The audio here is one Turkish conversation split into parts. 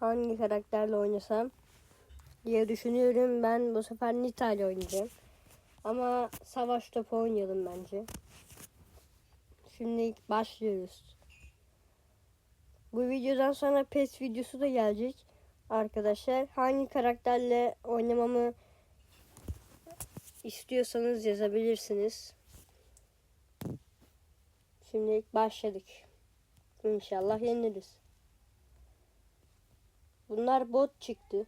hangi karakterle oynasam diye düşünüyorum. Ben bu sefer Nita ile oynayacağım. Ama savaş topu oynayalım bence. Şimdi başlıyoruz. Bu videodan sonra PES videosu da gelecek arkadaşlar. Hangi karakterle oynamamı istiyorsanız yazabilirsiniz. Şimdi başladık. İnşallah yeniriz. Bunlar bot çıktı.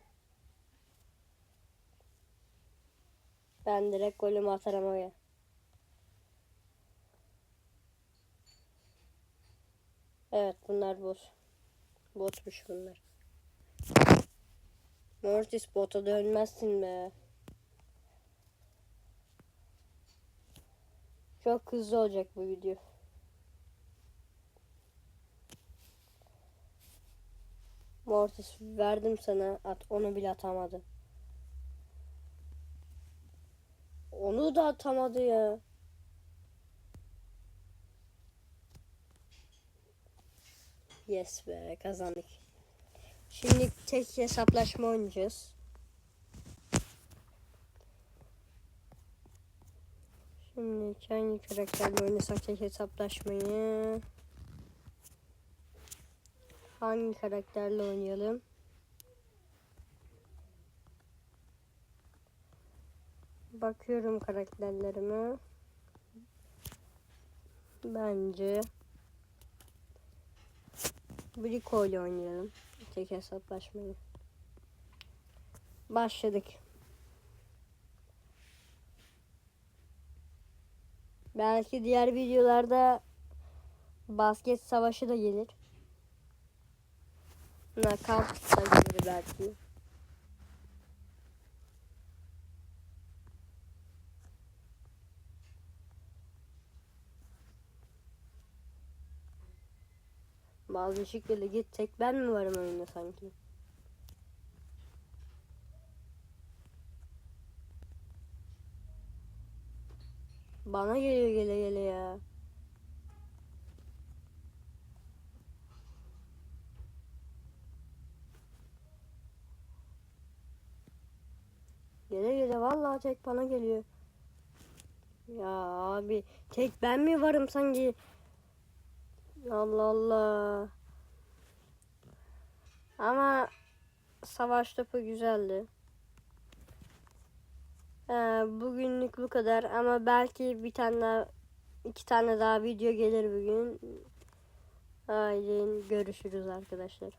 Ben direkt golümü atarım oraya. Evet bunlar bot. Botmuş bunlar. Mortis bota dönmezsin be. Çok hızlı olacak bu video. Mortis verdim sana at onu bile atamadı. Onu da atamadı ya. Yes be kazandık. Şimdi tek hesaplaşma oynayacağız. Şimdi hangi karakterle oynasak tek hesaplaşmayı? Hangi karakterle oynayalım? Bakıyorum karakterlerime. Bence Brico ile oynayalım. Tek hesaplaşmayı. Başladık. Belki diğer videolarda basket savaşı da gelir. Knockout gelir belki. Bazı şekilde git tek ben mi varım oyunda sanki? Bana geliyor gele gele ya. Gele gele vallahi tek bana geliyor. Ya abi tek ben mi varım sanki? Allah Allah. Ama savaş topu güzeldi. Ee, bugünlük bu kadar ama belki bir tane daha iki tane daha video gelir bugün. Aydın görüşürüz arkadaşlar.